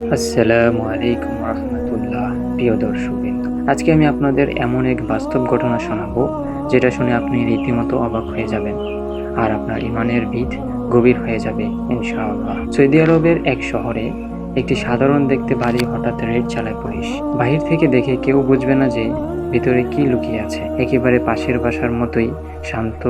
আসসালামু আলাইকুম রহমতুল্লাহ, প্রিয় দর্শকবৃন্দ। আজকে আমি আপনাদের এমন এক বাস্তব ঘটনা শোনাবো, যেটা শুনে আপনি রীতিমতো অবাক হয়ে যাবেন আর আপনার ইমানের ভিত গভীর হয়ে যাবে, ইনশাআল্লাহ। সৌদি আরবের এক শহরে একটি সাধারণ দেখতে বাড়ি হঠাৎ রেড চালায় পুলিশ। বাহির থেকে দেখে কেউ বুঝবে না যে ভিতরে কি লুকিয়ে আছে? একেবারে পাশের বাসার মতোই, শান্ত,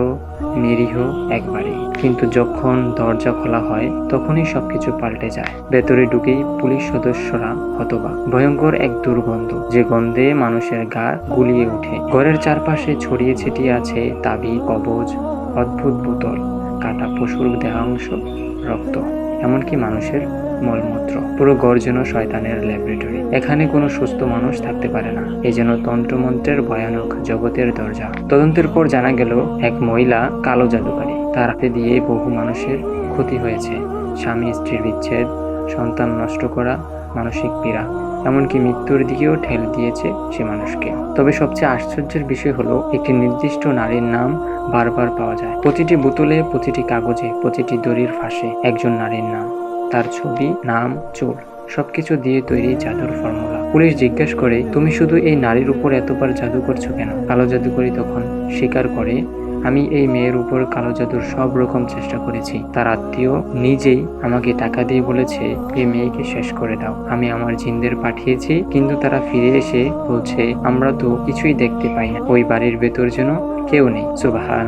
নিরীহ একবারে। কিন্তু যখন দরজা খোলা হয়, তখনই সবকিছু পাল্টে যায়। ভেতরে ঢুকেই পুলিশ সদস্যরা হতবাক। ভয়ঙ্কর এক দুর্গন্ধ, যে গন্ধে মানুষের গা গুলিয়ে ওঠে। ঘরের চারপাশে ছড়িয়ে ছিটিয়ে আছে তাবি কবজ, অদ্ভুত বোতল, কাটা পশুর দেহাংশ, রক্ত। এমনকি মানুষের মলমূত্র। পুরো ঘর যেন শয়তানের ল্যাবরেটরি। এখানে কোনো সুস্থ মানুষ থাকতে পারে না। এই যেন তন্ত্রমন্ত্রের ভয়ানক জগতের দরজা। তদন্তের পর জানা গেল, এক মহিলা কালো জাদুকারী। তার হাতে দিয়ে বহু মানুষের ক্ষতি হয়েছে। স্বামী, স্ত্রীর বিচ্ছেদ, সন্তান নষ্ট করা, মানসিক পীড়া। এমনকি মৃত্যুর দিকেও ঠেল দিয়েছে সে মানুষকে। তবে সবচেয়ে আশ্চর্যের বিষয় হলো, একটি নির্দিষ্ট নারীর নাম বারবার পাওয়া যায়। প্রতিটি বোতলে, প্রতিটি কাগজে, প্রতিটি দড়ির ফাঁসে একজন নারীর নাম। তার ছবি, নাম চুল সবকিছু দিয়ে তৈরি জাদুর ফর্মুলা। পুলিশ জিজ্ঞেস করে, তুমি শুধু এই নারীর উপর এতবার জাদু করছ কেন? কালো জাদুকরি তখন স্বীকার করে, আমি এই মেয়ের উপর কালো জাদুর সব রকম চেষ্টা করেছি। তার আত্মীয় নিজেই আমাকে টাকা দিয়ে বলেছে, এই মেয়েকে শেষ করে দাও। আমি আমার জিনদের পাঠিয়েছি, কিন্তু তারা ফিরে এসে বলছে, আমরা তো কিছুই দেখতে পাই না। ওই বাড়ির ভেতর যেন কেউ নেই। সুবাহান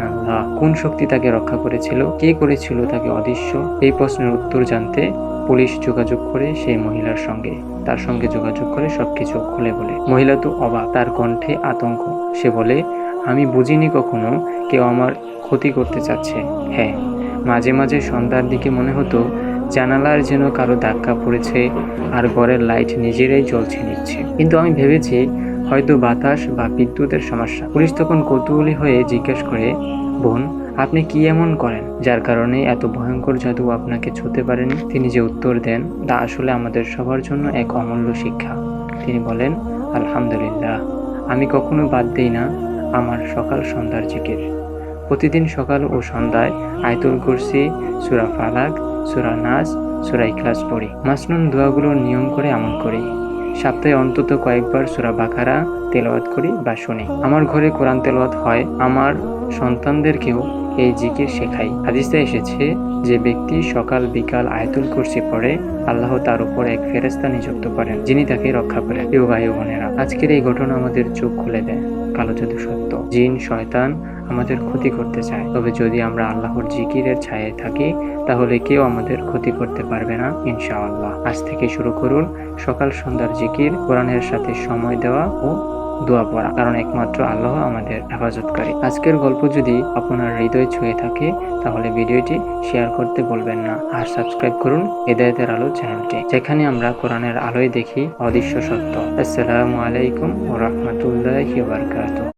কোন শক্তি তাকে রক্ষা করেছিল? কে করেছিল তাকে অদৃশ্য? এই প্রশ্নের উত্তর জানতে পুলিশ যোগাযোগ করে সেই মহিলার সঙ্গে। তার সঙ্গে যোগাযোগ করে সবকিছু খুলে বলে। মহিলা তো অবাক, তার কণ্ঠে আতঙ্ক। সে বলে, আমি বুঝিনি কখনো কেউ আমার ক্ষতি করতে চাচ্ছে। হ্যাঁ মাঝে মাঝে সন্ধ্যার দিকে মনে হতো জানালার যেন কারও ধাক্কা পড়েছে আর ঘরের লাইট নিজেরাই জ্বলছে নিচ্ছে। কিন্তু আমি ভেবেছি হয়তো বাতাস বা বিদ্যুতের সমস্যা। পুলিশ তখন কৌতূহলী হয়ে জিজ্ঞেস করে, বোন, আপনি কি এমন করেন যার কারণে এত ভয়ঙ্কর জাদু আপনাকে ছুতে পারেনি? তিনি যে উত্তর দেন, তা আসলে আমাদের সবার জন্য এক অমূল্য শিক্ষা। তিনি বলেন, আলহামদুলিল্লাহ, আমি কখনো বাদ দিই না আমার সকাল সন্ধ্যার জিকির। প্রতিদিন সকাল ও সন্ধ্যায় আয়তুল কুরসি, সুরা ফালাক, সুরা নাজ সুরা ইখলাস পড়ি। মাসনুন দোয়াগুলোর নিয়ম করে আমল করি। সপ্তাহে অন্তত কয়েকবার সুরা বাখারা তেলাওয়াত করি বা শুনি। আমার ঘরে কোরআন তেলাওয়াত হয়, আমার সন্তানদেরকেও এই জিকির শেখাই হাদিসে এসেছে যে ব্যক্তি সকাল বিকাল আয়তুল কুরসি পড়ে, আল্লাহ তার উপর এক ফেরেস্তা নিযুক্ত করেন, যিনি তাকে রক্ষা করেন। প্রিয় ভাই বোনেরা, আজকের এই ঘটনা আমাদের চোখ খুলে দেয়। কালো জাদু সত্য। জিন, শয়তান আমাদের ক্ষতি করতে চায়। তবে যদি আমরা আল্লাহর জিকিরের ছায়ায় থাকি, তাহলে কেউ আমাদের ক্ষতি করতে পারবে না, ইনশাআল্লাহ। আজ থেকে শুরু করুন সকাল সন্ধ্যার জিকির, কোরআনের সাথে সময় দেওয়া ও দোয়া পড়া। কারণ একমাত্র আল্লাহ আমাদের হেফাজতকারী। আজকের গল্প যদি আপনার হৃদয় ছুঁয়ে থাকে, তাহলে ভিডিওটি শেয়ার করতে বলবেন না। আর সাবস্ক্রাইব করুন হেদায়তের আলো চ্যানেলটি, যেখানে আমরা কোরআনের আলোয় দেখি অদৃশ্য সত্য। আসসালামু আলাইকুম ও রহমতুল্লাহ